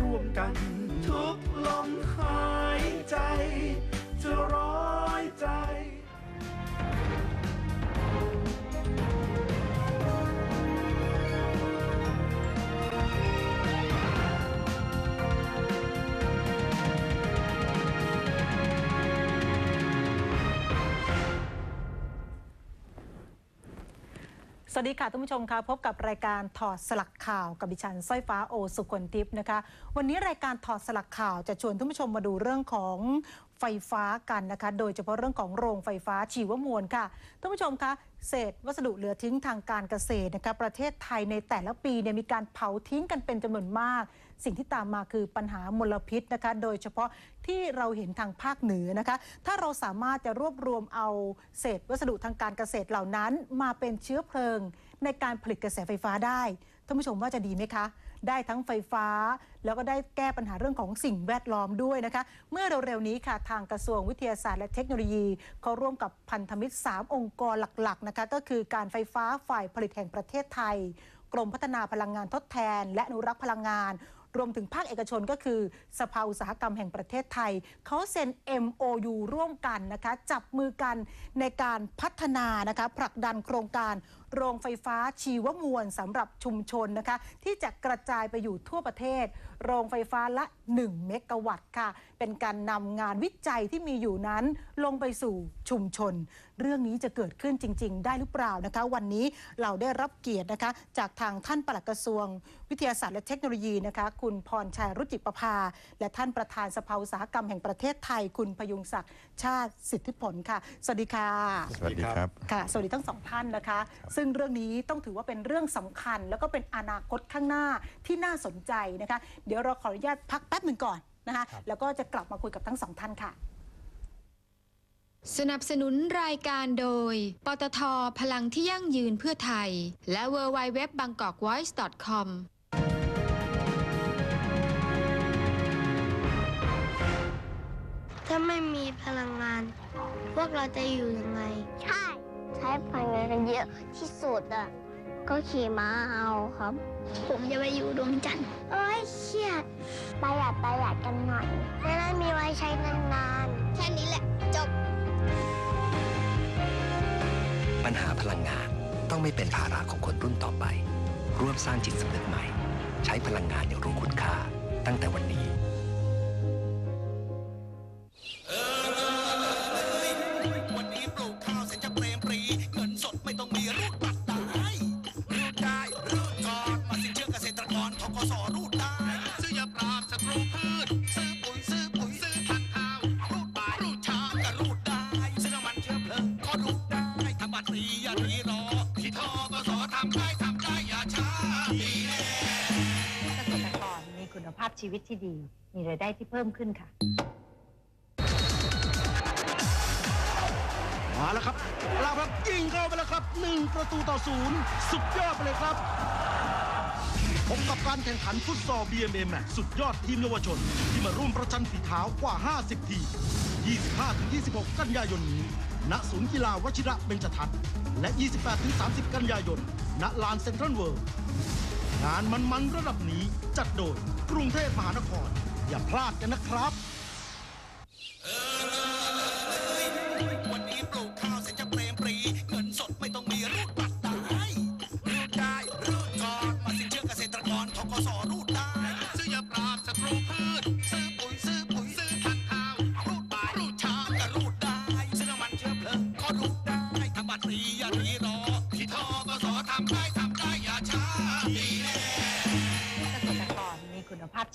ร่วมกัน ทุกลมหายใจ จะร้อยใจ สวัสดีค่ะท่านผู้ชมค่ะพบกับรายการถอดสลักข่าวกับดิฉันสร้อยฟ้าโอสุขนทิพย์นะคะ วันนี้รายการถอดสลักข่าวจะชวนท่านผู้ชมมาดูเรื่องของไฟฟ้ากันนะคะ โดยเฉพาะเรื่องของโรงไฟฟ้าชีวมวลค่ะท่านผู้ชมคะเศษวัสดุเหลือทิ้งทางการเกษตรนะคะประเทศไทยในแต่ละปีเนี่ยมีการเผาทิ้งกันเป็นจำนวนมาก สิ่งที่ตามมาคือปัญหามลพิษนะคะ โดยเฉพาะที่เราเห็นทางภาคเหนือนะคะ ถ้าเราสามารถจะรวบรวมเอาเศษวัสดุทางการเกษตรเหล่านั้นมาเป็นเชื้อเพลิงในการผลิตกระแสไฟฟ้าได้ท่านผู้ชมว่าจะดีไหมคะ ได้ทั้งไฟฟ้า แล้วก็ได้แก้ปัญหาเรื่องของสิ่งแวดล้อมด้วยนะคะ เมื่อเร็วๆนี้ค่ะทางกระทรวงวิทยาศาสตร์และเทคโนโลยีเขาร่วมกับพันธมิตร 3 องค์กรหลักๆนะคะก็คือการไฟฟ้าฝ่ายผลิตแห่งประเทศไทย กรมพัฒนาพลังงานทดแทน และอนุรักษ์พลังงาน รวมถึงภาคเอกชนก็คือ สภาอุตสาหกรรมแห่งประเทศไทย เขาเซ็น MOU ร่วมกันนะคะ จับมือกันในการพัฒนานะคะผลักดันโครงการ โรงไฟฟ้าชีวมวลสำหรับชุมชนนะคะ ที่จะกระจายไปอยู่ทั่วประเทศ โรงไฟฟ้าละ 1 เมกะวัตต์ค่ะ เป็นการนำงานวิจัยที่มีอยู่นั้นลงไปสู่ชุมชน เรื่องนี้จะเกิดขึ้นจริง ๆ ได้หรือเปล่านะคะ วันนี้เราได้รับเกียรตินะคะ จากทางท่านปลัดกระทรวง วิทยาศาสตร์และเทคโนโลยีนะคะ คุณพรชัยรุจิประภา และท่านประธานสภาอุตสาหกรรมแห่งประเทศไทย คุณพยุงศักดิ์ชาติสิทธิผลค่ะ สวัสดีค่ะ สวัสดีครับ ค่ะ สวัสดีทั้งสองท่านนะคะซึ่งเรื่องนี้ต้องถือว่าเป็นเรื่องสำคัญ แล้วก็เป็นอนาคตข้างหน้าที่น่าสนใจนะคะ เดี๋ยวเราขออนุญาตพักแป๊บหนึ่งก่อนนะคะแล้วก็จะกลับมาคุยกับทั้งสองท่านค่ะ สนับสนุนรายการโดย ปตทพลังที่ยั่งยืนเพื่อไทย และ w w w b a n g k o k v o i c e c o m ถ้าไม่มีพลังงาน พวกเราจะอยู่ยังไง ใช่ ใช้พลังงานกันเยอะที่สุดอะ ก็ขี่ม้าเอาครับ ผมจะไปอยู่ดวงจันทร์โอ้ยเครียดประหยัดประหยัดกันหน่อยจะได้มีไว้ใช้นานๆ แค่นี้แหละ จบ ปัญหาพลังงานต้องไม่เป็นภาระของคนรุ่นต่อไป ร่วมสร้างจิตสำนึกใหม่ ใช้พลังงานอย่างรู้คุณค่า ตั้งแต่วันนี้วันาพชีวิตที่ดี มีรายได้ที่เพิ่มขึ้นค่ะ มาแล้วครับลาครับยิงเข้าไปแล้วครับหนึ่งประตูต่อศูนย์สุดยอดไปเลยครับพบกับการแข่งขันฟุตซอล BMA Match สุดยอดทีมเยาวชน ที่มาร่วมประชันฝีเท้ากว่า 50 ทีม 25-26 กันยายนนี้ ณ ศูนย์กีฬาวชิระเบญจทัศน์ และ 28-30 กันยายน ณ ลานเซ็นทรัลเวิลด์ งานมันๆระดับนี้จัดโดย กรุงเทพมหานคร อย่าพลาดกันนะครับวันนี้ปลูกข้าว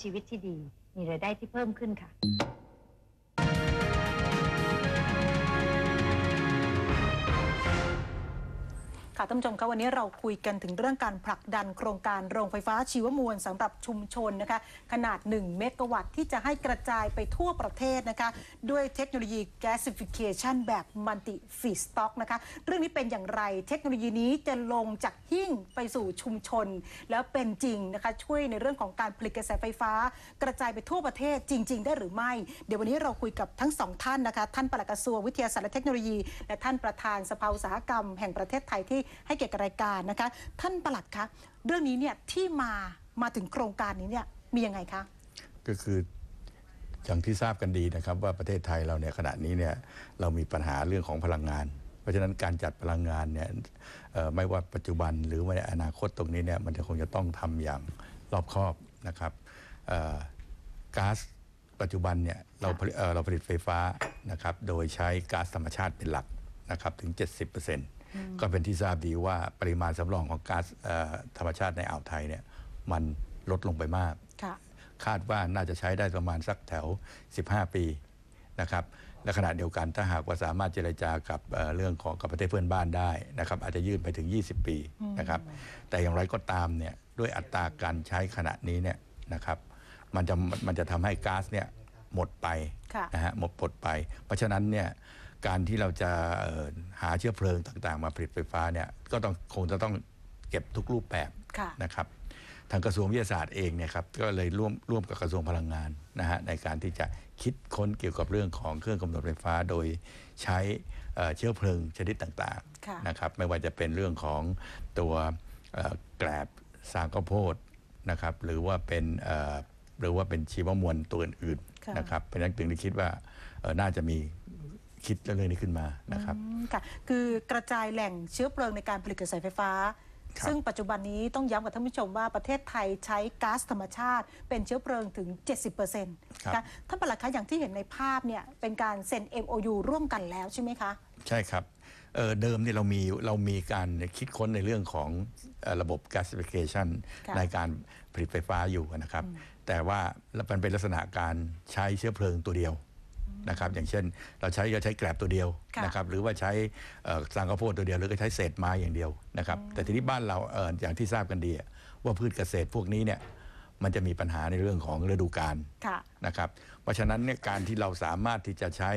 ชีวิตที่ดี มีรายได้ที่เพิ่มขึ้นค่ะ ค่ะท่านผู้ชมคะวันนี้เราคุยกันถึงเรื่องการผลักดันโครงการโรงไฟฟ้าชีวมวลสำหรับชุมชนนะคะ ขนาด 1 เมกะวัตต์ที่จะให้กระจายไปทั่วประเทศนะคะ ด้วยเทคโนโลยี gasification แบบ multi feedstock นะคะ เรื่องนี้เป็นอย่างไรเทคโนโลยีนี้จะลงจากหิ้งไปสู่ชุมชน แล้วเป็นจริงนะคะ ช่วยในเรื่องของการผลิตกระแสไฟฟ้า กระจายไปทั่วประเทศจริง ๆ ได้หรือไม่ เดี๋ยววันนี้เราคุยกับทั้งสองท่านนะคะท่านปลัดกระทรวงวิทยาศาสตร์และเทคโนโลยี และท่านประธานสภาอุตสาหกรรมแห่งประเทศไทยที่ให้เกียรติกับรายการนะคะ ท่านประหลัดคะเรื่องนี้เนี่ยที่มามาถึงโครงการนี้เนี่ยมียังไงคะก็คืออย่างที่ทราบกันดีนะครับ ว่าประเทศไทยเราเนี่ยขณะนี้เนี่ยเรามีปัญหาเรื่องของพลังงาน เพราะฉะนั้นการจัดพลังงานเนี่ยไม่ว่าปัจจุบันหรือว่าในอนาคตตรงนี้เนี่ยมันจะคงจะต้องทำอย่างรอบคอบนะครับก๊าซปัจจุบันเนี่ยเราผลิตเอ่อเราผลิตไฟฟ้านะครับโดยใช้ก๊าซธรรมชาติเป็นหลักนะครับถึง 70% ก็เป็นที่ทราบดีว่าปริมาณสำรองของก๊าซเอ่อธรรมชาติในอ่าวไทยเนี่ยมันลดลงไปมากค่ะคาดว่าน่าจะใช้ได้ประมาณสักแถว 15 ปีนะครับและขณะเดียวกันถ้าหากว่าสามารถเจรจากับเอ่อเรื่องของกับประเทศเพื่อนบ้านได้นะครับอาจจะยืดไปถึง 20 ปีนะครับแต่อย่างไรก็ตามเนี่ยด้วยอัตราการใช้ขณะนี้เนี่ยนะครับมันจะมันจะทำให้ก๊าซเนี่ยหมดไปค่ะนะฮะหมดปดไป เพราะฉะนั้นเนี่ย การที่เราจะเอ่อหาเชื้อเพลิงต่างๆ มาผลิตไฟฟ้าเนี่ยก็ต้องคงจะต้องเก็บทุกรูปแบบค่ะนะครับทางกระทรวงวิทยาศาสตร์เองเนี่ยครับก็เลยร่วมร่วมกับกระทรวงพลังงานนะฮะในการที่จะคิดค้นเกี่ยวกับเรื่องของเครื่องกำเนิดไฟฟ้า โดยใช้เอ่อเชื้อเพลิงชนิดต่างค่ะๆนะครับไม่ว่าจะเป็นเรื่องของตัวเอ่อแกลบสางข้าวโพดนะครับหรือว่าเป็นเอ่อหรือว่าเป็นชีวมวลตัวอื่นค่ะๆนะครับเพราะฉะนั้นถึงได้คิดว่าเอ่อน่าจะมี คิดเรื่องนี้ขึ้นมานะครับอืมค่ะคือกระจายแหล่งเชื้อเพลิงในการผลิตกระแสไฟฟ้าครับซึ่งปัจจุบันนี้ต้องย้ำกับท่านผู้ชมว่าประเทศไทยใช้ก๊าซธรรมชาติ เป็นเชื้อเพลิงถึง 70%ครับค่ะท่านประหลัดคะอย่างที่เห็นในภาพเนี่ยเป็นการเซ็น MOU ร่วมกันแล้วใช่ไหมคะ ใช่ครับเอ่อเดิมเนี่ยเรามีเรามีการคิดค้นในเรื่องของเอ่อระบบ gasification ค่ะในการผลิตไฟฟ้าอยู่นะครับ แต่ว่ามันเป็นลักษณะการใช้เชื้อเพลิงตัวเดียว นะครับอย่างเช่น เราใช้ก็ใช้แกลบตัวเดียวค่ะนะครับหรือว่าใช้เอ่อสางข้าวโพดตัวเดียวหรือก็ใช้เศษไม้อย่างเดียวนะครับแต่ทีนี้บ้านเราเอ่ออย่างที่ทราบกันดีอะว่าพืชเกษตรพวกนี้เนี่ยมันจะมีปัญหาในเรื่องของฤดูกาลค่ะนะครับเพราะฉะนั้นเนี่ยการที่เราสามารถที่จะใช้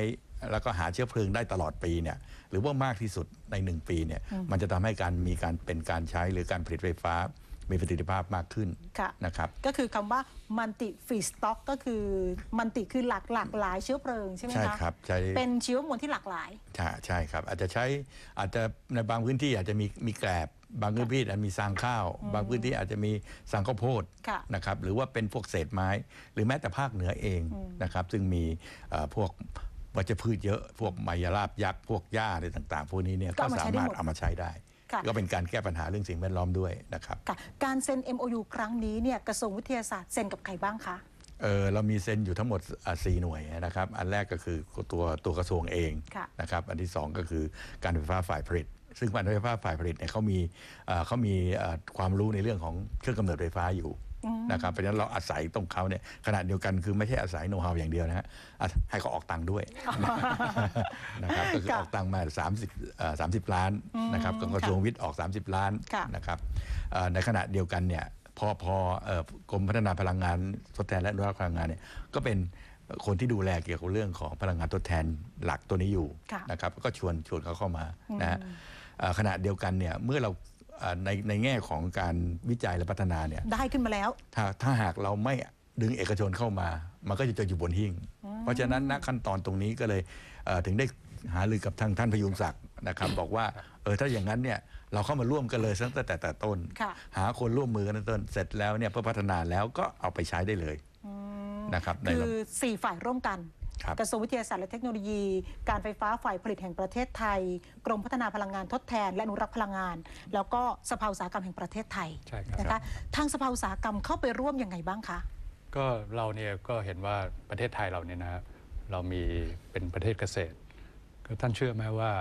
แล้วก็หาเชื้อเพลิงได้ตลอดปีเนี่ยหรือว่ามากที่สุดใน 1 ปีเนี่ยมันจะทำให้การมีการเป็นการใช้หรือการผลิตไฟฟ้า มีประสิทธิภาพมากขึ้นค่ะนะครับ ก็คือคำว่ามันติฟีสต็อกก็คือมันติคือหลากหลากหลายเชื้อเพลิงใช่ไหมคะใช่ครับใช้เป็นเชื้อมวลที่หลากหลายใช่ใช่ครับ อาจจะใช้อาจจะในบางพื้นที่อาจจะมีมีแกลบบางพื้นที่อาจจะมีสางข้าว บางพื้นที่อาจจะมีสางข้าวโพดค่ะนะครับหรือว่าเป็นพวกเศษไม้ หรือแม้แต่ภาคเหนือเองนะครับซึ่งมีเอ่อพวกวัชพืชเยอะ พวกไมยราบยักษ์พวกหญ้าอะไรต่าง ๆ พวกนี้เนี่ยก็ก็เอามาสาใช้ได้มารถหมดเอามาใช้ได้ค่ะ ก็เป็นการแก้ปัญหาเรื่องสิ่งแวดล้อมด้วยนะครับค่ะการเซ็น MOU ครั้งนี้เนี่ยกระทรวงวิทยาศาสตร์เซ็นกับใครบ้างคะเออเรามีเซ็นอยู่ทั้งหมดอะสี่หน่วยนะครับ อันแรกก็คือตัวตัวกระทรวงเองค่ะนะครับ อันที่สองก็คือการไฟฟ้าฝ่ายผลิต ซึ่งการไฟฟ้าฝ่ายผลิตเนี่ยเขามีเอ่อเขามีเอ่อความรู้ในเรื่องของเครื่องกำเนิดไฟฟ้าอยู่ นะครับเพราะฉะนั้นเราอาศัยตรงเขาเนี่ยขณะเดียวกันคือไม่ใช่อาศัยโน้ตฮาวอย่างเดียวนะฮะอะให้เขาออกตังค์ด้วยนะครับก็คือค่ะออกตังค์มา 30เอ่อ30 ล้านนะครับกระทรวงวิทย์ออก 30 ล้านค่ะนะครับเอ่อในขณะเดียวกันเนี่ยพอพอเอ่อกรมพัฒนาพลังงานทดแทนและอนุรักษ์พลังงานเนี่ยก็เป็นคนที่ดูแลเกี่ยวกับเรื่องของพลังงานทดแทนหลักตัวนี้อยู่ค่ะนะครับก็ชวนชวนเขาเข้ามานะฮะเอ่อขณะเดียวกันเนี่ยเมื่อเราเอ่อ ในในแง่ของการวิจัยและพัฒนาเนี่ยได้ขึ้นมาแล้ว ถ้าถ้าหากเราไม่ดึงเอกชนเข้ามา มันก็จะจะอยู่บนหิ้ง เพราะฉะนั้นณขั้นตอนตรงนี้ก็เลยเอ่อถึงได้หารือกับทางท่านพยุงศักดิ์นะครับ บอกว่าเออถ้าอย่างนั้นเนี่ยเราเข้ามาร่วมกันเลยตั้งแต่แต่แต่ต้นค่ะหาคนร่วมมือกันตั้งแต่ต้นเสร็จแล้วเนี่ยเพื่อพัฒนาแล้วก็เอาไปใช้ได้เลยนะครับในคืระอบบ4ฝ่ายร่วมกันครับ กระทรวงวิทยาศาสตร์และเทคโนโลยี การไฟฟ้าฝ่ายผลิตแห่งประเทศไทย กรมพัฒนาพลังงานทดแทน และอนุรักษ์พลังงาน แล้วก็สภาอุตสาหกรรมแห่งประเทศไทยใช่ครับนะคะทางสภาอุตสาหกรรมเข้าไปร่วมยังไงบ้างคะก็เราเนี่ยก็เห็นว่าประเทศไทยเราเนี่ยนะฮะเรามีเป็นประเทศเกษตรก็ท่านเชื่อไหมว่า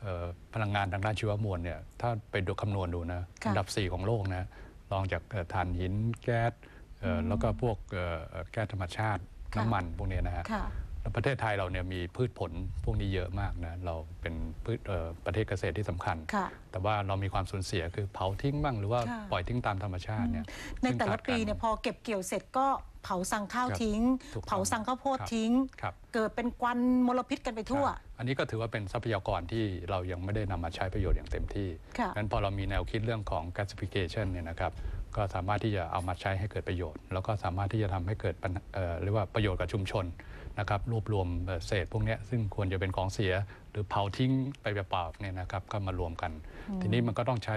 เอ่อพลังงานทางด้านชีวมวลเนี่ยถ้าไปดูคำนวณดูนะค่ะอันดับ 4 ของโลกนะรองจากเอ่อถ่านหินแก๊สเอ่ออแล้วก็พวกเอ่อเอ่อแก๊สธรรมชาติค่ะน้ำมันพวกเนี้ยนะฮะค่ะแล้ว ประเทศไทยเราเนี่ยมีพืชผลพวกนี้เยอะมากนะเราเป็นพืชเอ่อประเทศเกษตรที่สำคัญค่ะแต่ว่าเรามีความสูญเสียคือเผาทิ้งบ้างหรือว่าค่ะปล่อยทิ้งตามธรรมชาติเนี่ยในซึ่งแต่ละขาดปีการเนี่ยพอเก็บเกี่ยวเสร็จก็เผาสั่งข้าวครับทิ้งถูกต้องเผาสั่งข้าวโพดครับทิ้งครับเกิดเป็นควันมลพิษกันไปทั่วครับอันนี้ก็ถือว่าเป็นทรัพยากรที่เรายังไม่ได้นำมาใช้ประโยชน์อย่างเต็มที่ค่ะงั้นพอเรามีแนวคิดเรื่องของ gasification เนี่ยนะครับก็สามารถที่จะเอามาใช้ให้เกิดประโยชน์ แล้วก็สามารถที่จะทำให้เกิดปัญเอ่อเรียกว่าประโยชน์กับชุมชน นะครับรวบรวมเอ่อเศษพวกเนี้ยซึ่งควรจะเป็นของเสีย หรือเผาทิ้งไปเปล่าๆเนี่ยนะครับก็มารวมกัน ทีนี้มันก็ต้องใช้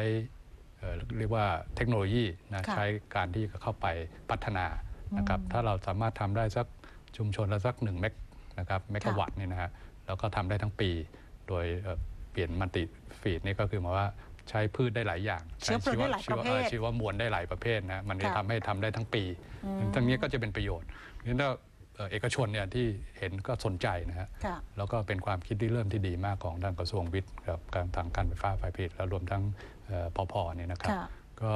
เอ่อเรียกว่าเทคโนโลยีนะค่ะใช้การที่เข้าไปพัฒนานะครับอืมถ้าเราสามารถทำได้สักชุมชนละสัก1เมกนะครับเมกะวัตต์เนี่ยนะฮะแล้วก็ทำได้ทั้งปี โดยเอ่อเปลี่ยนมัลติฟีดนี่ก็คือหมายว่าใช้พืชได้หลายอย่างเชื้อเพลิงได้หลายประเภทชีวชีวมวลได้หลายประเภทนะมันจะค่ะทำให้ทำได้ทั้งปีอืมทั้งนี้ก็จะเป็นประโยชน์งั้นถ้า เอ่อเอกชนเนี่ยที่เห็นก็สนใจนะฮะค่ะ แล้วก็เป็นความคิดที่เริ่มที่ดีมากของทางกระทรวงวิทย์กับการทางการไฟฟ้าฝ่ายผลิตและรวมทั้งเอ่อพอพอเนี่ยนะครับค่ะ ก็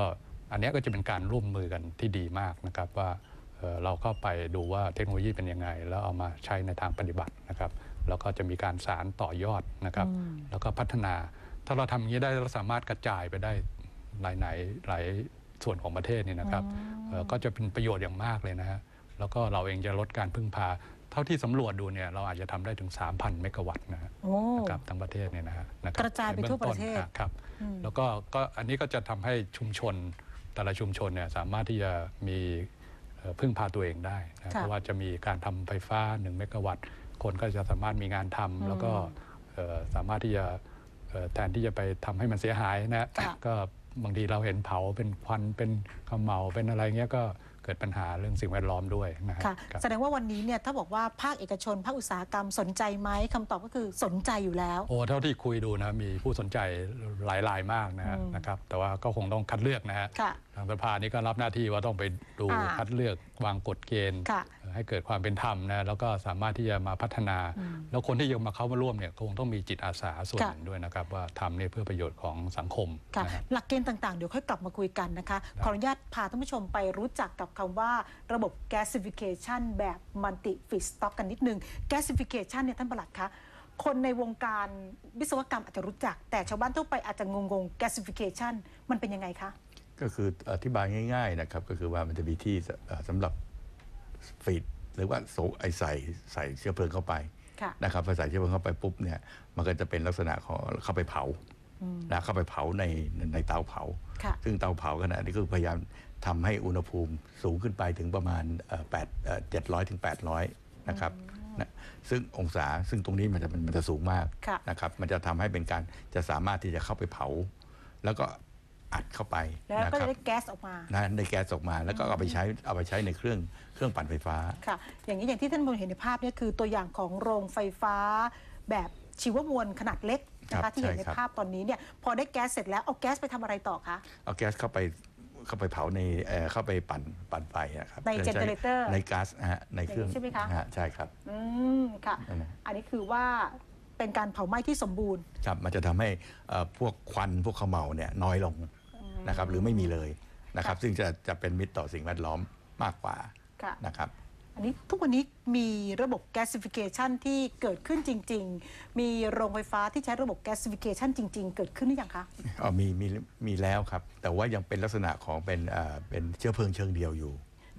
อันเนี้ยก็จะเป็นการร่วมมือกันที่ดีมากนะครับว่าเอ่อเราก็ไปดูว่าเทคโนโลยีเป็นยังไง แล้วเอามาใช้ในทางปฏิบัตินะครับแล้วก็จะมีการสารต่อยอดนะครับอืมแล้วก็พัฒนา ถ้าเราทำอย่างนี้ได้เราสามารถกระจายไปได้หลายไหนหลายส่วนของประเทศนี่นะครับเอ่อก็จะเป็นประโยชน์อย่างมากเลยนะฮะ แล้วก็เราเองจะลดการพึ่งพา เท่าที่สำรวจดูเนี่ยเราอาจจะทำได้ถึง 3,000 เมกะวัตต์นะฮะโอ้ นะครับทั้งประเทศเนี่ยนะฮะนคบกระจายไปทั่วประเทศ ในบื้องต้นครับอืมแล้วก็ก็อันนี้ก็จะทำให้ชุมชนแต่ละชุมชนเนี่ยสามารถที่จะมีเอ่อพึ่งพาตัวเองได้นะค่ะเพราะว่าจะมีการทำไฟฟ้า1เมกะวัตต์ คนก็จะสามารถมีงานทำแล้วก็เอ่อสามารถที่จะเอ่อแทนที่จะไปทำให้มันเสียหายนะ ค่ะ ก็บางทีเราเห็นเผาเป็นควันเป็นขมเหลาเป็นอะไรเงี้ยก็ เกิดปัญหาเรื่องสิ่งแวดล้อมด้วยนะฮะค่ะครับแสดงว่าวันนี้เนี่ยถ้าบอกว่าภาคเอกชน ภาคอุตสาหกรรมสนใจไหมคำตอบก็คือสนใจอยู่แล้ว โอ้เท่าที่คุยดูนะมีผู้สนใจหลายรายมากนะฮะอืมนะครับแต่ว่าก็คงต้องคัดเลือกนะฮะค่ะ ทางสภานี้ก็รับหน้าที่ว่าต้องไปดูอ่าคัดเลือกวางกฎเกณฑ์ ค่ะเอ่อให้เกิดความเป็นธรรมนะแล้วก็สามารถที่จะมาพัฒนาอืมแล้วคนที่ยังมาเข้ามาร่วมเนี่ยคงต้องมีจิตอาสาส่วนค่ะ หนึ่งด้วยนะครับว่าทำเนี่ยเพื่อประโยชน์ของสังคมค่ะนะฮะ หลักเกณฑ์ต่าง ๆ เดี๋ยวค่อยกลับมาคุยกันนะคะได้ขออนุญาตพาท่านผู้ชมไปรู้จักกับคำว่าระบบ gasification แบบ multi feedstock กันนิดนึง gasification เนี่ยท่านประหลัดคะคนในวงการวิศวกรรมอาจจะรู้จัก แต่ชาวบ้านทั่วไปอาจจะงงๆ gasification มันเป็นยังไงคะ ก็คืออธิบายง่าย ๆนะครับ ก็คือว่ามันจะมีที่สเอ่อสำหรับฟีดหรือว่าโซไอใส่ใส่เชื้อเพลิงเข้าไปค่ะนะครับพอใส่เชื้อเพลิงเข้าไปปุ๊บเนี่ยมันก็จะเป็นลักษณะของเข้าไปเผาอืมนะเข้าไปเผาในในเตาเผาค่ะซึ่งเตาเผาขณะนี้ก็พยายามทำให้อุณหภูมิสูงขึ้นไปถึงประมาณแปดเจ็ดร้อยถึงแปดร้อยนะครับนะซึ่งองศาซึ่งตรงนี้มันจะมันมันจะสูงมากค่ะนะครับ มันจะทำให้เป็นการจะสามารถที่จะเข้าไปเผา แล้วก็ อัดเข้าไปแล้วนะก็ครัจะบได้แก๊สออกมานะได้แก๊สออกมา แล้วก็เอาไปใช้เอาไปใช้ในเครื่องเครื่องปั่นไฟฟ้าค่ะอย่างนี้อย่างที่ท่านผู้ชมเห็นในภาพเนี่ยคือตัวอย่างของโรงไฟฟ้าแบบชีวมวลขนาดเล็กนะครัคะบที่เห็นในใช่ครับภาพตอนนี้เนี่ยพอได้แก๊สเสร็จแล้วเอาแก๊สไปทำอะไรต่อคะเอาแก๊สเข้าไปเข้าไปเผาในเอ่อเข้าไปปั่นปั่นไฟนะครับในโดยเจเนเรเตอร์ในก๊าซนะฮะในเครื่องอย่างนี้ใช่ไหมคะฮใช่ครับอืมค่ะนั่นแหละอันนี้คือว่า เป็นการเผาไหม้ที่สมบูรณ์ ครับมันจะทำให้เอ่อพวกควันพวกเขมเหลาเนี่ยน้อยลงนะครับหรือไม่มีเลยนะครับค่ะซึ่งจะจะเป็นมิตรต่อสิ่งแวดล้อมมากกว่าค่ะ นะครับ อันนี้ทุกวันนี้มีระบบ gasification ที่เกิดขึ้นจริง ๆ มีโรงไฟฟ้าที่ใช้ระบบ gasification จริง ๆ เกิดขึ้นหรือยังคะอ๋อมีมีมีแล้วครับ แต่ว่ายังเป็นลักษณะของเป็นเอ่อเป็นเชื้อเพลิงเชิงเดียวอยู่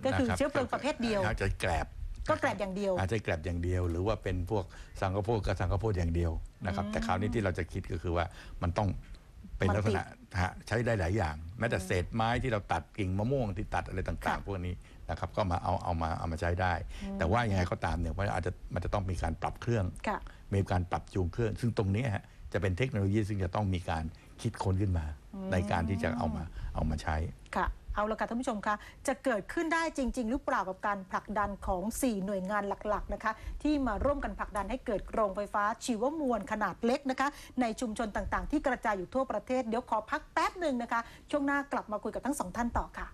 ก็คือนะรับเชื้อเพลิงประเภทเดียวอาจจะแกลบ ก็แกลบอย่างเดียว อาจจะแกลบอย่างเดียว หรือว่าเป็นพวกสังกะโพดกับสังกะโพดอย่างเดียวนะครับ แต่คราวนี้ที่เราจะคิดก็คือว่ามันต้องเป็นลักษณะฮะใช้ได้หลายอย่าง แม้แต่เศษไม้ที่เราตัดกิ่งมะม่วงที่ตัดอะไรต่างค่ะๆพวกนี้นะครับก็มาเอาเอามาเอามาใช้ได้ แต่ว่ายังไงก็ตามเนี่ยว่าอาจจะมันจะต้องมีการปรับเครื่องค่ะมีการปรับจูงเครื่อง ซึ่งตรงนี้ฮะจะเป็นเทคโนโลยีซึ่งจะต้องมีการคิดค้นขึ้นมา ในการที่จะเอามาเอามาใช้ค่ะ เอาละค่ะท่านผู้ชมคะจะเกิดขึ้นได้จริง ๆ หรือเปล่ากับการผลักดันของ 4 หน่วยงานหลักๆนะคะที่มาร่วมกันผลักดันให้เกิดโรงไฟฟ้าชีวมวลขนาดเล็กนะคะในชุมชนต่างๆ ที่กระจายอยู่ทั่วประเทศเดี๋ยวขอพักแป๊บหนึ่งนะคะ ช่วงหน้ากลับมาคุยกับทั้งสองท่านต่อค่ะ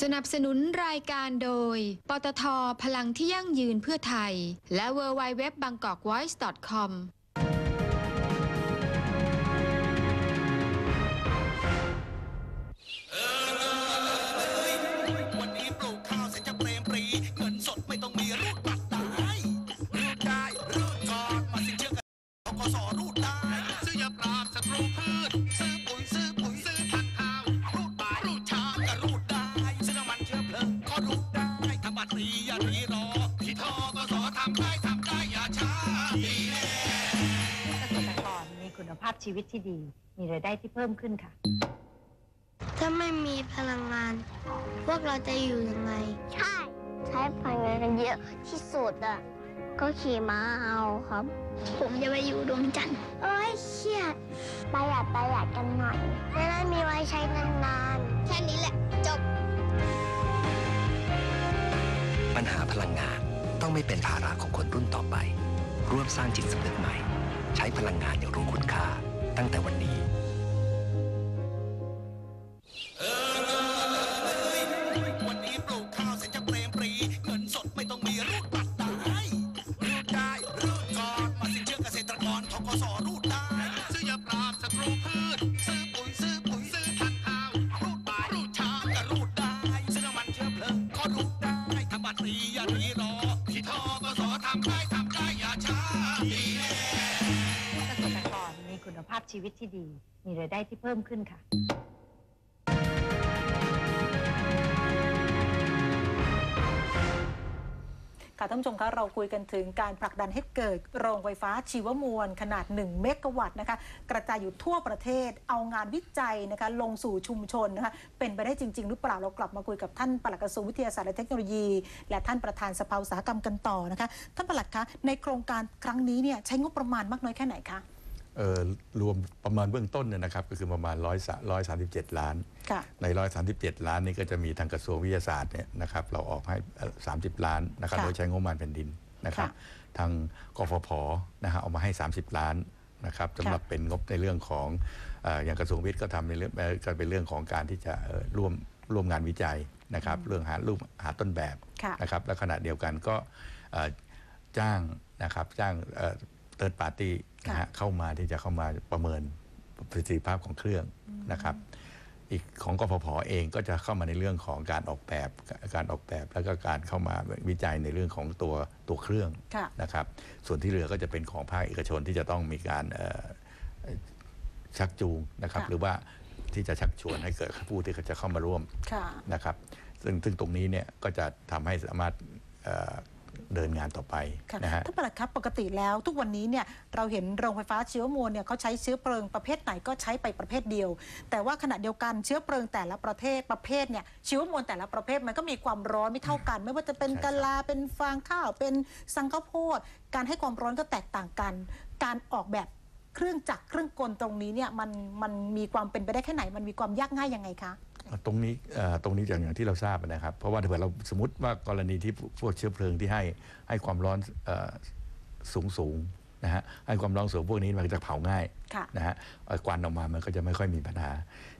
สนับสนุนรายการโดย ปตท พลังที่ยั่งยืนเพื่อไทย และ w w w b a n g k o k v o i c e c o m รีอย่ารีรอที่ทกสทำได้ทำได้อย่าช้าดีแน่เกษตรกรมีคุณภาพชีวิตที่ดี มีรายได้ที่เพิ่มขึ้นค่ะ ถ้าไม่มีพลังงาน พวกเราจะอยู่ยังไง ใช่ ใช้พลังงานกันเยอะที่สุดอะ ก็ขี่ม้าเอาครับ ผมจะไปอยู่ดวงจันทร์โอ้ยเครียดประหยัดประหยัดกันหน่อยจะได้มีไว้ใช้นานๆ แค่นี้แหละ จบ ญหาพลังงานต้องไม่เป็นภาระของคนรุ่นต่อไป ร่วมสร้างจิตสำนึกใหม่ ใช้พลังงานอย่างรู้คุณค่า ตั้งแต่วันนี้ วันนี้ปลูกข้าวเสร็จจะเปรมปรี เงินสดไม่ต้องมีรูดบัตรได้รูดได้รูดก่อนมาสินเชื่อเกษตรกรทกสรูด ชีวิตที่ดี มีรายได้ที่เพิ่มขึ้นค่ะ ค่ะท่านผู้ชมคะเราคุยกันถึงการผลักดันให้เกิดโรงไฟฟ้าชีวมวล ขนาด 1 เมกะวัตต์นะคะ กระจายอยู่ทั่วประเทศ เอางานวิจัยนะคะลงสู่ชุมชนนะคะเป็นไปได้จริง ๆ หรือเปล่าเรากลับมาคุยกับท่านปลัดกระทรวงวิทยาศาสตร์และเทคโนโลยี และท่านประธานสภาอุตสาหกรรมกันต่อนะคะ ท่านปลัดคะในโครงการครั้งนี้เนี่ยใช้งบประมาณมากน้อยแค่ไหนคะ รวมประมาณเบื้องต้นเนี่ยนะครับก็คือประมาณ100 137 ล้านค่ะใน 137 ล้านนี้ก็จะมีทางกระทรวงวิทยาศาสตร์เนี่ยนะครับเราออกให้เอ่อ30 ล้านนะครับค่ะโดยใช้งบประมาณแผ่นดินนะครับค่ะทางกฟผนะฮะเอามาให้ 30 ล้านนะครับสำหรับเป็นงบในเรื่องของเอ่ออย่างกระทรวงวิทย์ก็ทำในเรื่องเอ่อก็เป็นเรื่องของการที่จะเอ่อร่วมร่วมงานวิจัยนะครับเรื่องหารูปหาต้นแบบค่ะนะครับและขณะเดียวกันก็เอ่อจ้างนะครับจ้าง เติร์ดปาร์ตี้นะฮะเข้ามาที่จะเข้ามาประเมินประสิทธิภาพของเครื่องนะครับ อีกของกฟผเองก็จะเข้ามาในเรื่องของการออกแบบการออกแบบแล้วก็การเข้ามาวิจัยในเรื่องของตัวตัวเครื่องค่ะนะครับ ส่วนที่เหลือก็จะเป็นของภาคเอกชนที่จะต้องมีการเอ่อชักจูงนะครับค่ะหรือว่าที่จะชักชวนให้เกิดผู้ที่เขาจะเข้ามาร่วมค่ะนะครับ ซึ่งซึ่งตรงนี้เนี่ยก็จะทำให้สามารถ เอ่อเดินงานต่อไปค่ะนะฮะท่านปลัดครับปกติแล้วทุกวันนี้เนี่ยเราเห็นโรงไฟฟ้าเชื้อมวลเนี่ยเขาใช้เชื้อเพลิงประเภทไหนก็ใช้ไปประเภทเดียว แต่ว่าขณะเดียวกันเชื้อเพลิงแต่ละประเภทประเภทเนี่ยเชื้อมวลแต่ละประเภทมันก็มีความร้อนไม่เท่ากัน ไม่ว่าจะเป็นใช่ครับกะลาเป็นฟางข้าวเป็นสังข้าวโพดการให้ความร้อนก็แตกต่างกัน การออกแบบ เครื่องจักรเครื่องกลตรงนี้เนี่ยมันมันมีความเป็นไปได้แค่ไหน มันมีความยากง่ายยังไงคะตรงนี้เอ่อตรงนี้อย่างอย่างที่เราทราบนะครับ เพราะว่าถ้าเกิดเราสมมติว่ากรณีที่พวกเชื้อเพลิงที่ให้ให้ความร้อนเอ่อสูงสูง นะฮะให้ความร้อนสูงพวกนี้มันก็จะเผาง่ายค่ะนะฮะเอ่อควันออกมามันก็จะไม่ค่อยมีปัญหา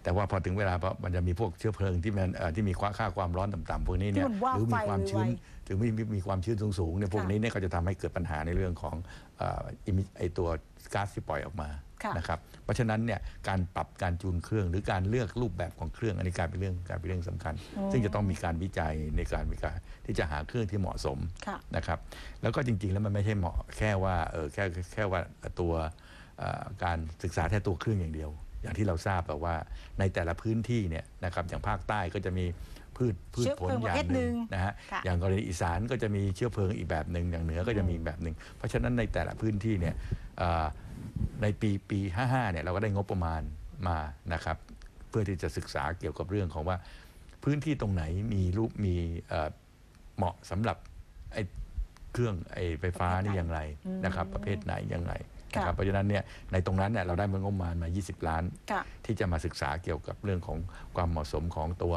แต่ว่าพอถึงเวลาพอมันจะมีพวกเชื้อเพลิงที่มันเอ่อที่มีค่าความร้อนต่ำๆพวกนี้เนี่ยที่มันว่าหรืมีความไฟชื้นไวถึงมีมีมีความชื้นสูงๆเนี่ยพวกค่ะนี้เนี่ยก็จะทำให้เกิดปัญหาในเรื่องของเอ่อ emit- ไอตัวก๊าซที่ปล่อยออกมาค่ะ นะครับเพราะฉะนั้นเนี่ยการปรับการจูนเครื่อง หรือการเลือกรูปแบบของเครื่องอันนี้การเป็นเรื่องการเป็นเรื่องสำคัญ ซึ่งจะต้องมีการวิจัยในการมีการที่จะหาเครื่องที่เหมาะสมค่ะนะครับแล้วก็จริงๆแล้วมันไม่ใช่เหมาะแค่ว่าเออแค่แค่ว่าตัวเอ่อการศึกษาแค่ตัวเครื่องอย่างเดียว อย่างที่เราทราบแบบว่าในแต่ละพื้นที่เนี่ยนะครับอย่างภาคใต้ก็จะมีพืชพืชเชื้อผลเพลิงอประย่างเภทหหนึ่นึ่งงนะฮะค่ะอย่างกรณีอีสานก็จะมีเชื้อเพลิงอีกแบบหนึ่งอย่างเหนือก็จะมีอีกแบบหนึ่งเพราะฉะนั้นในแต่ละพื้นที่เนี่ยเอ่อ ในปีปี 55 เนี่ยเราก็ได้งบประมาณมานะครับ เพื่อที่จะศึกษาเกี่ยวกับเรื่องของว่า พื้นที่ตรงไหนมีรูปมีเอ่อเหมาะสำหรับไอ้เครื่องไอ้ไฟฟ้านี่อย่างไรนะครับ ประเภทไหนอย่างไรนะครับเพราะฉะนั้นเนี่ยในตรงนั้นเนี่ยเราได้งบประมาณมา 20 ล้านค่ะที่จะมาศึกษาเกี่ยวกับเรื่องของความเหมาะสมของตัว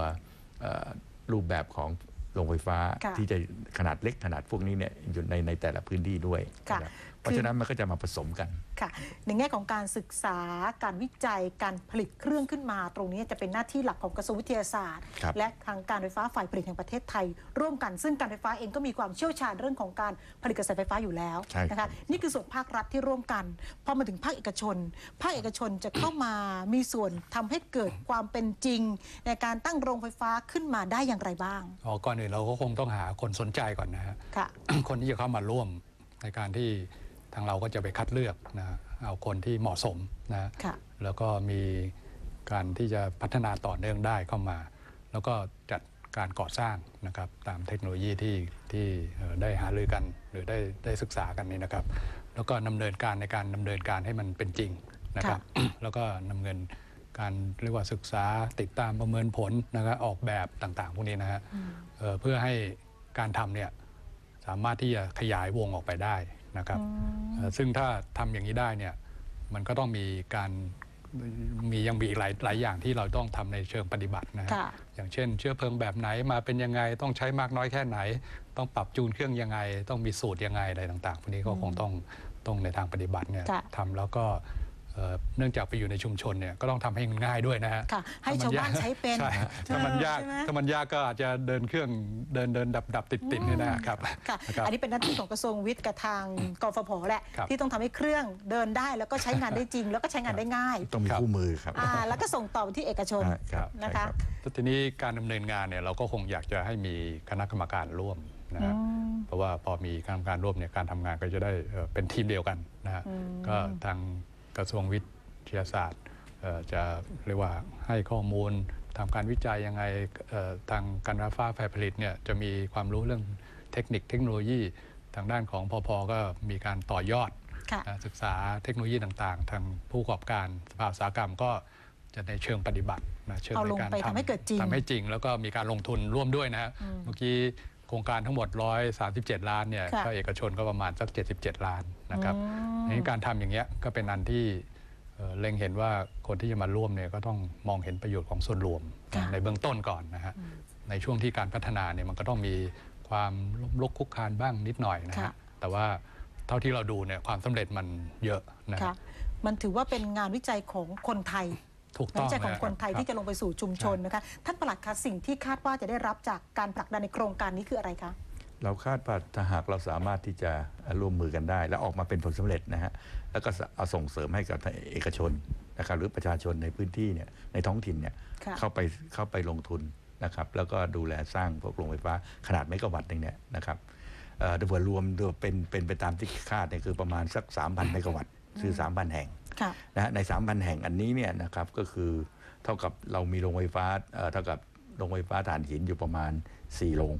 เอ่อรูปแบบของโรงไฟฟ้าค่ะที่จะขนาดเล็กขนาดพวกนี้เนี่ยอยู่ในในแต่ละพื้นที่ด้วยค่ะนะครับ เพราะฉะนั้นมันก็จะมาผสมกัน ค่ะ ในแง่ของการศึกษาการวิจัยการผลิตเครื่องขึ้นมา ตรงนี้จะเป็นหน้าที่หลักของกระทรวงวิทยาศาสตร์ ครับ และทางการไฟฟ้าฝ่ายผลิตแห่งประเทศไทย ร่วมกันซึ่งการไฟฟ้าเองก็มีความเชี่ยวชาญเรื่องของการผลิตกระแสไฟฟ้าอยู่แล้วใช่ครับ นะคะนี่คือส่วนภาครัฐที่ร่วมกันพอมาถึงภาคเอกชน ภาคเอกชนจะเข้ามามีส่วนทำให้เกิดความเป็นจริง ในการตั้งโรงไฟฟ้าขึ้นมาได้อย่างไรบ้างอ๋อก่อนอื่นเราก็คงต้องหาคนสนใจก่อนนะฮะ ค่ะ คนที่จะเข้ามาร่วมในการที่ ทางเราก็จะไปคัดเลือกนะเอาคนที่เหมาะสมนะค่ะแล้วก็มีการที่จะพัฒนาต่อเนื่องได้เข้ามา แล้วก็จัดการก่อสร้างนะครับตามเทคโนโลยีที่ที่เอ่อได้หารือกันหรือได้ได้ศึกษากันนี่นะครับ แล้วก็ดำเนินการในการดำเนินการให้มันเป็นจริงนะครับ แล้วก็ดำเนินการเรียกว่าศึกษาติดตามประเมินผลนะครับออกแบบต่างๆ พวกนี้นะฮะเอ่อเพื่อให้การทำเนี่ยสามารถที่จะขยายวงออกไปได้ นะครับเอ่อซึ่งถ้าทำอย่างนี้ได้เนี่ยมันก็ต้องมีการมียังมีอีกหลายหลายอย่างที่เราต้องทำในเชิงปฏิบัตินะฮะค่ะอย่างเช่น เชื้อเพลิงแบบไหนมาเป็นยังไงต้องใช้มากน้อยแค่ไหน ต้องปรับจูนเครื่องยังไง ต้องมีสูตรยังไงอะไรต่างๆพวกนี้ก็คงต้องต้องในทางปฏิบัติเนี่ยค่ะทำแล้วก็ เอ่อเนื่องจากไปอยู่ในชุมชนเนี่ยก็ต้องทำให้มันง่ายด้วยนะฮะค่ะให้ชาวบ้านใช้เป็นใช่ถ้ามันยากใช่ไหมถ้ามันยากก็อาจจะเดินเครื่องเดินเดินดับดับติดติดเนี่ยนะครับค่ะนะครับอันนี้เป็นหน้าที่ของกระทรวงวิทย์กับทางกฟผแหละครับที่ต้องทำให้เครื่องเดินได้แล้วก็ใช้งานได้จริง แล้วก็ใช้งานได้ง่าย ต้องมีครับคู่มือครับอ่าแล้วก็ส่งต่อไปที่เอกชนครับนะใช่คะรับแล้วทีนี้การดำเนินงานเนี่ยเราก็คงอยากจะให้มีคณะกรรมการร่วมนะฮะเพราะว่าพอมีคณะกรรมการร่วมเนี่ยการทำงานก็จะได้เอ่อเป็นทีมเดียวกันนะฮะก็ทาง กระทรวงวิทยาศาสตร์เอ่อจะเรียกว่าให้ข้อมูลทำการวิจัยยังไงเอ่อทางการไฟฟ้าฝ่ายผลิตเนี่ยจะมีความรู้เรื่องเทคนิคเทคโนโลยี ทางด้านของพอพก็มีการต่อยอดค่ะนะศึกษาเทคโนโลยีต่างๆ ทางผู้ประกอบการสภาอุตสาหกรรมก็จะในเชิงปฏิบัตินะเชิงเอาในลงการไปทำให้เกิดจริงทำให้จริง แล้วก็มีการลงทุนร่วมด้วยนะฮะเมื่อกี้โครงการทั้งหมด 137 ล้านเนี่ยค่ะก็เอกชนก็ประมาณสัก 77 ล้าน นะครับดังนี้การทำอย่างเงี้ยก็เป็นอันที่เอ่อเล็งเห็นว่าคนที่จะมาร่วมเนี่ยก็ต้องมองเห็นประโยชน์ของส่วนรวมค่ะในเบื้องต้นก่อนนะฮะในช่วงที่การพัฒนาเนี่ยมันก็ต้องมีความล้มลุกคลุกคลานบ้างนิดหน่อยนะค่ะฮะแต่ว่าเท่าที่เราดูเนี่ยความสำเร็จมันเยอะนะค่ะฮะมันถือว่าเป็นงานวิจัยของคนไทยถูกงานต้องวิจัยของะคนไทยรับที่จะลงไปสู่ชุมชนนะคะท่านประหลัดคะสิ่งที่คาดว่าจะได้รับจากการผลักดันในโครงการนี้คืออะไรคะ เราคาดว่าถ้าหากเราสามารถที่จะร่วมมือกันได้ และออกมาเป็นผลสำเร็จนะฮะแล้วก็เอาส่งเสริมให้กับเอกชนนะครับหรือประชาชนในพื้นที่เนี่ยในท้องถิ่นเนี่ยค่ะเข้าไปเข้าไปลงทุนนะครับแล้วก็ดูแลสร้างพวกโรงไฟฟ้าขนาดเมกะวัตต์หนึงเนี่ยนะครับเอ่อโดยรวมโดยเป็นเป็นไปตามที่คาดเนี่ยคือประมาณสัก 3,000เมกะวัตต์คือ 3,000 แห่งค่ะนะฮะใน 3,000 แห่งอันนี้เนี่ยนะครับก็คือเท่ากับเรามีโรงไฟฟ้าเอ่อเท่ากับโรงไฟฟ้าถ่านหินอยู่ประมาณ 4 โรง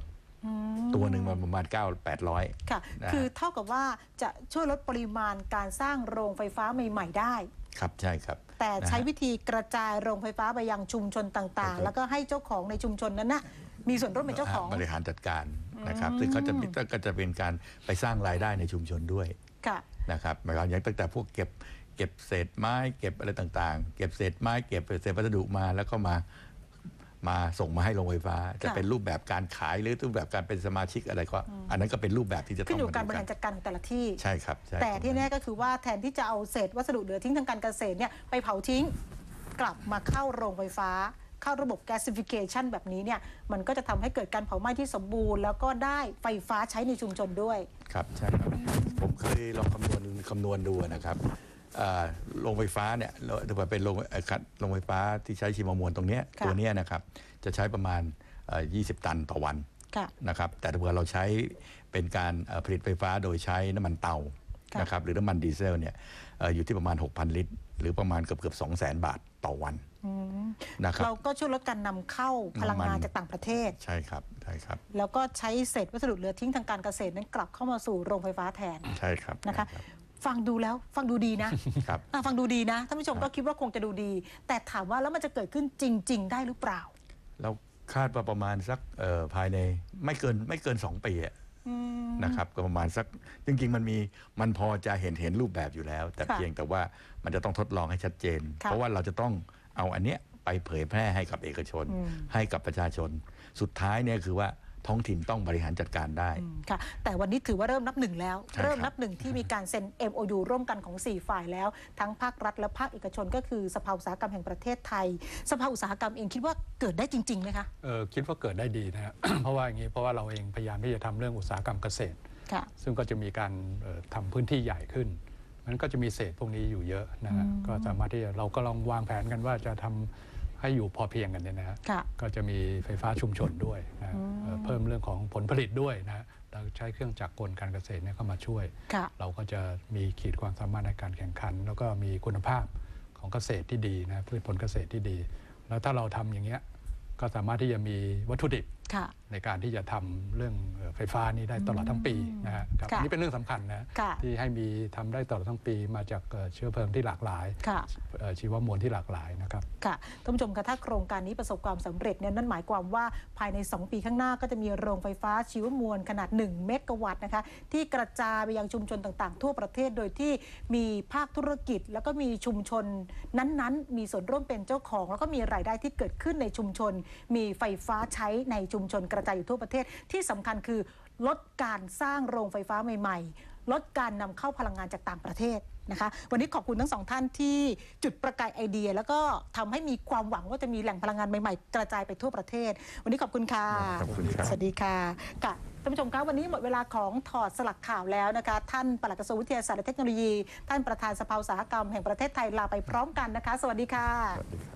ตัวหนึ่งมันประมาณ 9 800 ค่ะ นะฮะ คือเท่ากับว่าจะช่วยลดปริมาณการสร้างโรงไฟฟ้าใหม่ ๆ ได้ ครับใช่ครับ แต่ใช้นะฮะวิธีกระจายโรงไฟฟ้าไปยังชุมชนต่างครับๆแล้วก็ให้เจ้าของในชุมชนนั้นนะมีส่วนร่วมเป็นเจ้าของ บริหารจัดการนะครับ ซึ่งเขาจะมีก็จะเป็นการไปสร้างรายได้ในชุมชนด้วย ค่ะ นะครับหมายความอย่างตั้งแต่พวกเก็บเก็บเศษไม้เก็บอะไรต่างๆ เก็บเศษไม้เก็บเศษวัสดุมาแล้วก็มา มาส่งมาให้โรงไฟฟ้า จะเป็นรูปแบบการขายหรือรูปแบบการเป็นสมาชิกอะไรก็อันนั้นก็เป็นรูปแบบที่จะต้ขึ้อนงอยู่กับการบมาริดูหารจัดการของแต่ละที่ใช่ครับใช่แต่ที่แน่ก็คือว่าแทนที่จะเอาเศษวัสดุเหลือทิ้งทางการเกษตรเนี่ยไปเผาทิ้งกลับมาเข้าโรงไฟฟ้าเข้าระบบ gasification แบบนี้เนี่ยมันก็จะทำให้เกิดการเผาไหม้ที่สมบูรณ์ แล้วก็ได้ไฟฟ้าใช้ในชุมชนด้วย ครับใช่ครับ ผมเคยลองคำนวณคำนวณดูนะครับเอ่อ โรงไฟฟ้าเนี่ยถือว่าเป็นโรงเอ่อคัดโรงไฟฟ้าที่ใช้ชีวมวลตรงเนี้ยค่ะตัวเนี้ยนะครับจะใช้ประมาณเอ่อ20 ตันต่อวันค่ะนะครับแต่ถ้าเกิดเราใช้เป็นการเอ่อผลิตไฟฟ้าโดยใช้น้ำมันเตาค่ะนะครับหรือน้ำมันดีเซลเนี่ยเอ่ออยู่ที่ประมาณ 6,000 ลิตร หรือประมาณเกือบเกือบ2 0 0 0 0 0 บาทต่อวันนะครับเราก็ช่วยลดการนำเข้าพลังงานจากต่างประเทศใช่ครับใช่ครับ แล้วก็ใช้เศษวัสดุเหลือทิ้งทางการเกษตรนั้นกลับเข้ามาสู่โรงไฟฟ้าแทนใช่ครับนะคะใช่รับ ฟังดูแล้วฟังดูดีนะครับ อะฟังดูดีนะท่านผู้ชมก็คิดว่าคงจะดูดี แต่ถามว่าแล้วมันจะเกิดขึ้นจริง ๆ ได้หรือเปล่า เราคาดว่าประมาณสักเอ่อภายในไม่เกินไม่เกิน 2 ปีอะนะครับก็ประมาณสักจริง ๆ มันมีมันพอจะเห็นเห็นรูปแบบอยู่แล้ว แต่ค่ะเพียงแต่ว่ามันจะต้องทดลองให้ชัดเจน ค่ะเพราะว่าเราจะต้องเอาอันเนี้ยไปเผยแพร่ให้กับเอกชนให้กับประชาชน สุดท้ายเนี่ยคือว่า ท้องถิ่นต้องบริหารจัดการได้ ค่ะ แต่วันนี้ถือว่าเริ่มนับหนึ่งแล้วใช่ครับเริ่มนับหนึ่งที่มีการเซ็น MOU ร่วมกันของ 4 ฝ่ายแล้ว ทั้งภาครัฐและภาคเอกชน ก็คือสภาอุตสาหกรรมแห่งประเทศไทย สภาอุตสาหกรรมเองคิดว่าเกิดได้จริงๆไหมคะเออคิดว่าเกิดได้ดีนะฮะเพราะว่าอย่างนี้เพราะว่าเราเองพยายามที่จะทำเรื่องอุตสาหกรรมเกษตรค่ะซึ่งก็จะมีการเอ่อทำพื้นที่ใหญ่ขึ้นมันก็จะมีเศษพวกนี้อยู่เยอะนะฮะก็สามารถที่จะเราก็ลองวางแผนกันว่าจะทำ ให้อยู่พอเพียงกันเนี่ยนะฮะค่ะ ก็จะมีไฟฟ้าชุมชนด้วยนะฮะเอ่อเพิ่มเรื่องของผลผลิตด้วยนะฮะเราใช้เครื่องจักรกลการเกษตรเนี่ยเข้ามาช่วย ค่ะ เราก็จะมีขีดความสามารถในการแข่งขัน แล้วก็มีคุณภาพของเกษตรที่ดีนะพืชผลเกษตรที่ดี แล้วถ้าเราทำอย่างเงี้ยก็สามารถที่จะมีวัตถุดิบค่ะ ในการที่จะทำเรื่องเอ่อไฟฟ้านี้ได้ตลอดทั้งปีนะฮะครับค่ะอันนี้เป็นเรื่องสำคัญนะค่ะที่ให้มีทำได้ตลอดทั้งปีมาจากเอ่อเชื้อเพลิงที่หลากหลายค่ะเอ่อชีวมวลที่หลากหลายนะครับค่ะท่านผู้ชมคะถ้าโครงการนี้ประสบความสำเร็จเนี่ยนั่นหมายความว่าภายใน 2 ปีข้างหน้าก็จะมีโรงไฟฟ้าชีวมวลขนาด 1 เมกะวัตต์นะคะที่กระจายไปยังชุมชนต่างๆ ทั่วประเทศโดยที่มีภาคธุรกิจ แล้วก็มีชุมชนนั้นๆ มีส่วนร่วมเป็นเจ้าของ แล้วก็มีรายได้ที่เกิดขึ้นในชุมชน มีไฟฟ้าใช้ในชุมชนกระจายอยู่ทั่วประเทศที่สำคัญคือ ลดการสร้างโรงไฟฟ้าใหม่ ๆ ลดการนำเข้าพลังงานจากต่างประเทศนะคะวันนี้ขอบคุณทั้งสองท่านที่จุดประกายไอเดีย แล้วก็ทำให้มีความหวังว่าจะมีแหล่งพลังงานใหม่ๆ กระจายไปทั่วประเทศ วันนี้ขอบคุณค่ะขอบคุณครับสวัสดีค่ะค่ะท่านผู้ชมครับวันนี้หมดเวลาของถอดสลักข่าวแล้วนะคะท่านปลัดกระทรวงวิทยาศาสตร์และเทคโนโลยี ท่านประธานสภาอุตสาหกรรมแห่งประเทศไทยลาไปพร้อมกันนะคะ สวัสดีค่ะสวัสดีครับ